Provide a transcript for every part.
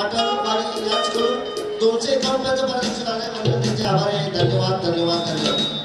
माटल वाडी याचकडून दोनशे एकावन्न रुपयाचं पारितोषिक आले त्यांचे आभार आहे धन्यवाद धन्यवाद धन्यवाद.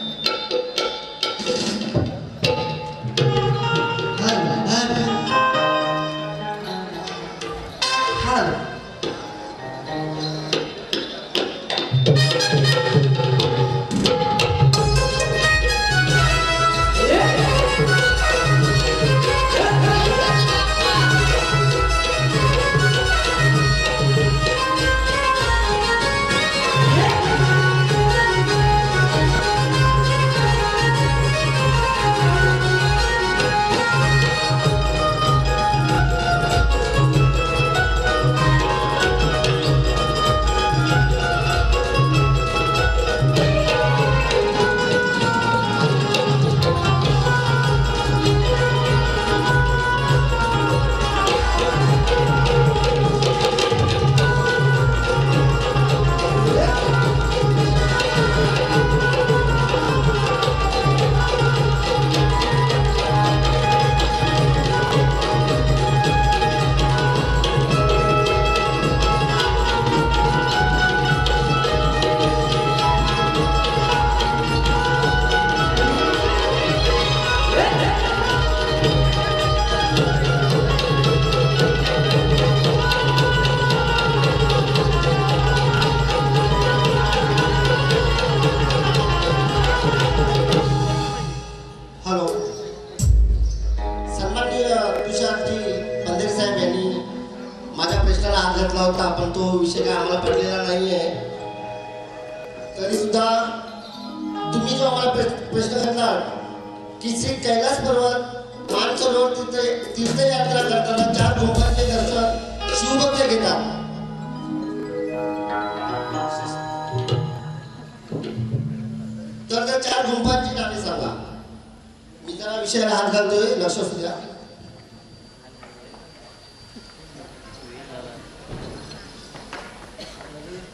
तुम्ही जो आम्हाला प्रश्न करणार की श्री कैलास पर्वत मानसरोवर तीर्थ तीर्थयात्रा करताना चार भूमांचे दर्शन शिवभक्त घेतात. तर त्या चार गुंफांची नावे सांगा. मी त्याला विषयाला हात घालतोय लक्ष असू द्या.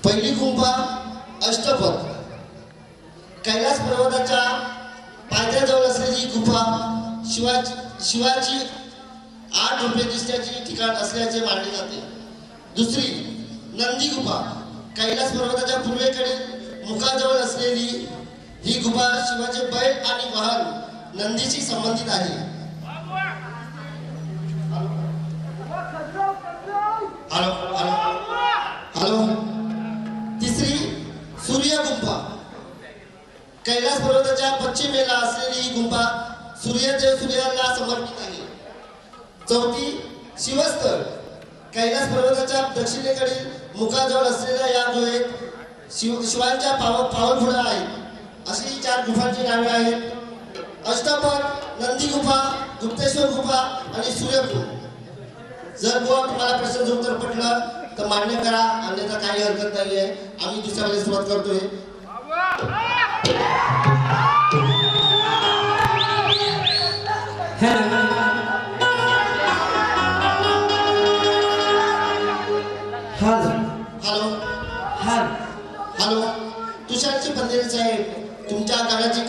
पहिली गुंफा अष्टपथ कैलास पर्वताच्या पायथ्याजवळ असलेली गुफा शिवाची शिवाची आठ रुपये दिसण्याची ठिकाण असल्याचे मानले जाते. दुसरी नंदी गुफा. कैलास पर्वताच्या पूर्वेकडे मुखाजवळ असलेली ही गुफा शिवाचे बैल आणि वाहन नंदीशी संबंधित आहे. कैलास पर्वताच्या पश्चिमेला असलेली ही गुंफा सूर्याच्या सूर्याला समर्पित आहे. चौथी शिवस्थळ. कैलास पर्वताच्या दक्षिणेकडील मुखाजवळ असलेल्या या गुहेत शिव शिवांच्या पाव पावलखुणा आहेत. अशी चार गुफांची नावे आहेत. अष्टपथ नंदी गुफा गुप्तेश्वर गुफा आणि सूर्यपूर जर बुवा तुम्हाला प्रश्नाचं उत्तर पटलं तर मान्य करा. अन्यथा काही हरकत नाही आहे आम्ही दुसऱ्या वेळेस सुरुवात करतोय.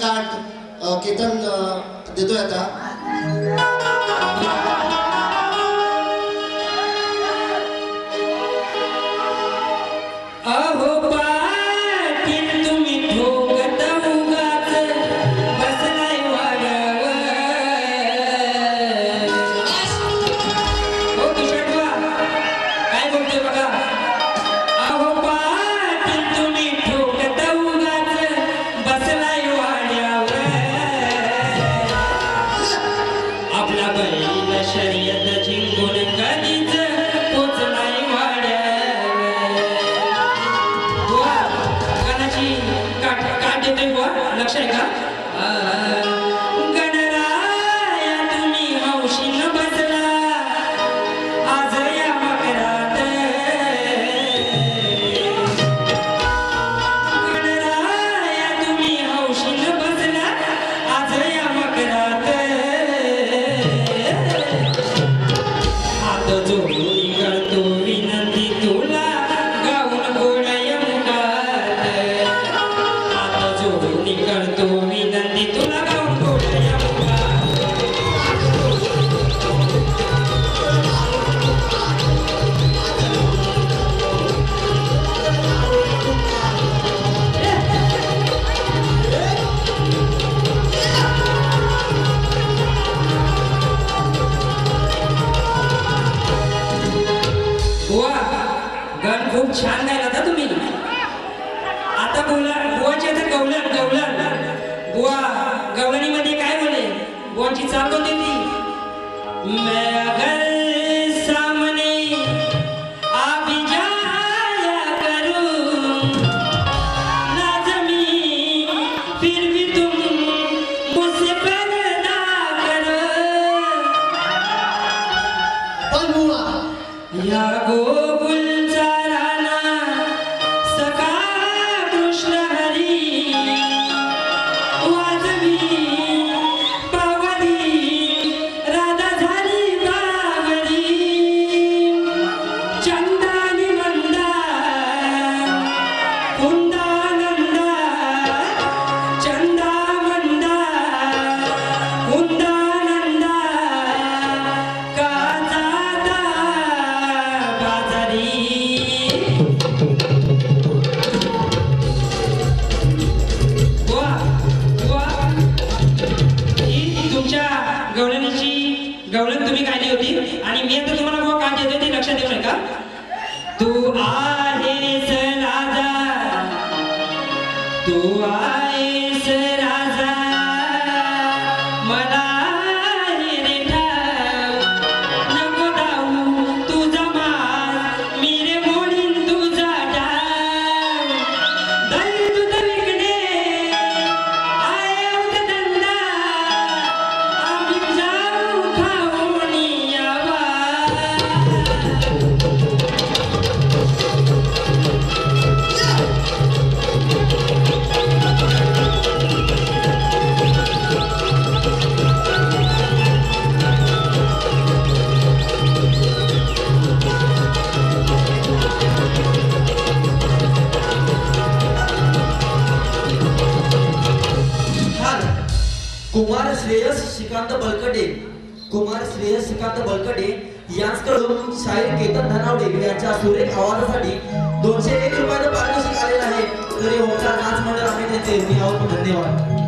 कार्ड काट केतन देतोय आता. 钱呢？होती. आणि मी आता तुम्हाला मग काय देतो ते लक्षात येऊ नका. तू आहे तू आहे कुमार श्रेयसिकांत श्रीकांत बलकडे यांच्याकडून शाहीर केतन धनावडे यांच्या सुरेख आवाजासाठी दोनशे एक रुपयाचं पारितोषिक आलेलं आहे. तरी होता नाच मंडळ आम्ही त्यांचे धन्यवाद.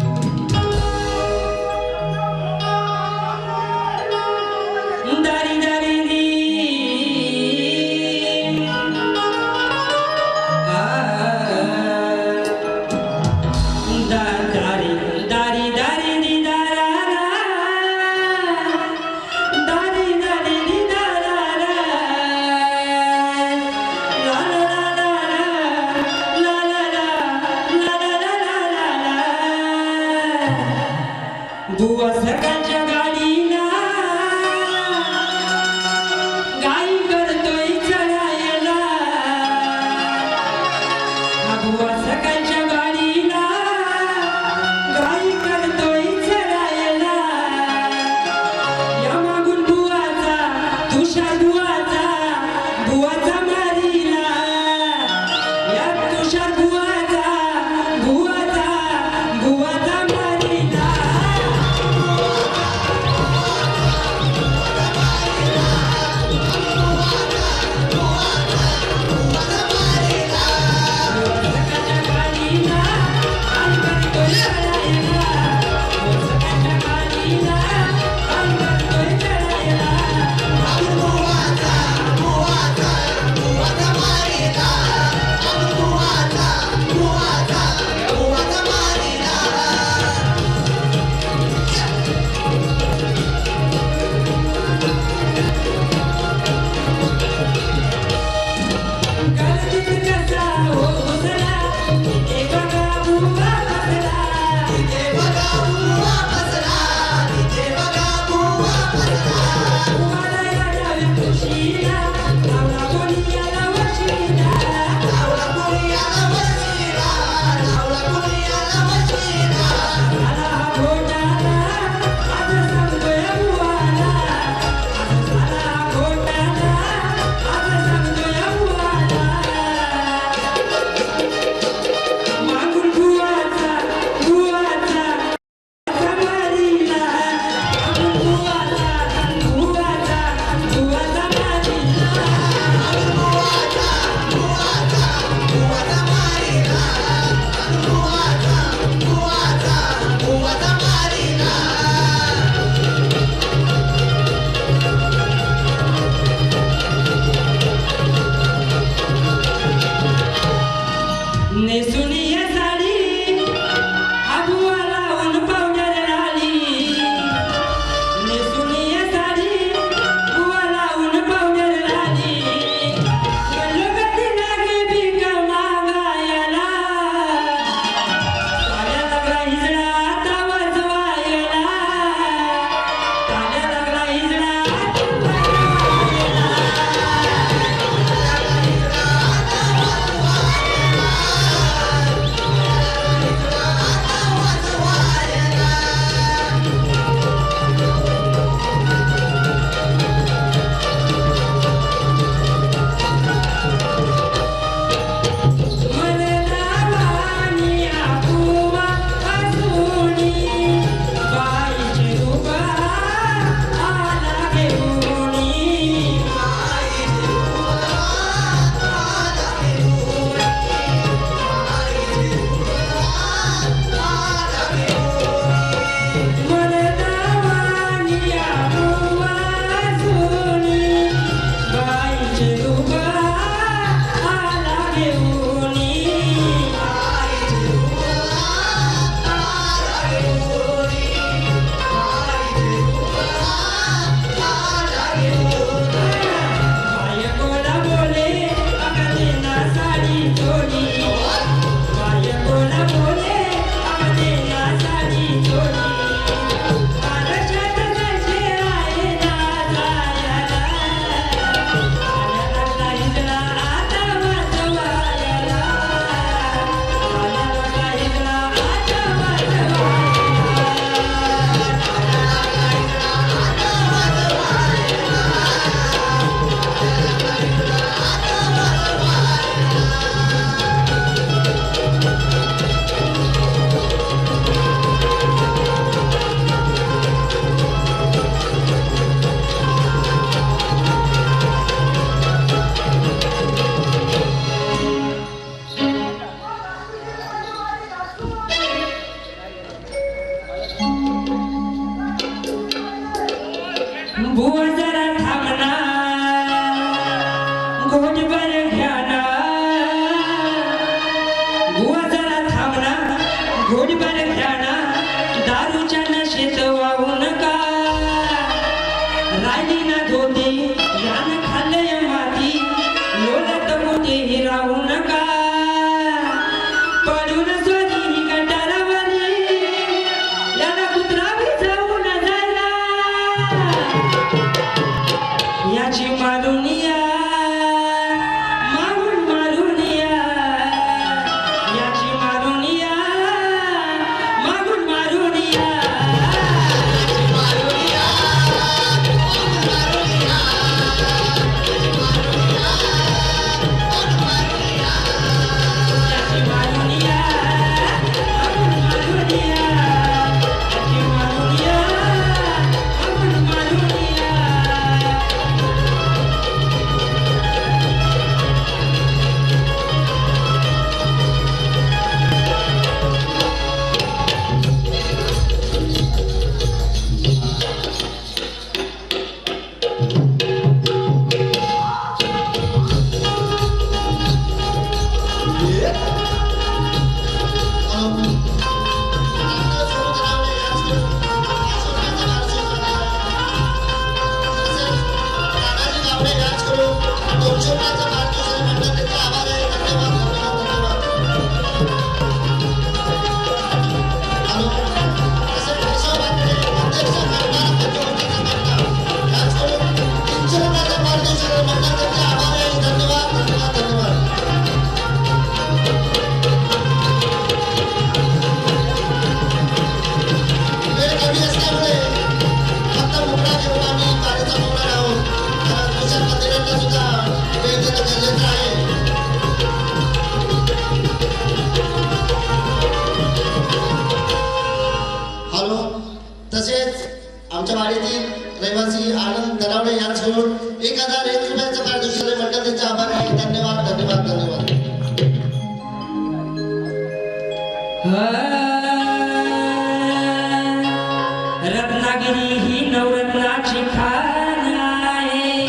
रत्नागिरी ही नवरत्नाची खाण आहे.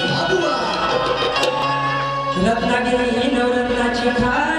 रत्नागिरी ही नवरत्नाची खाण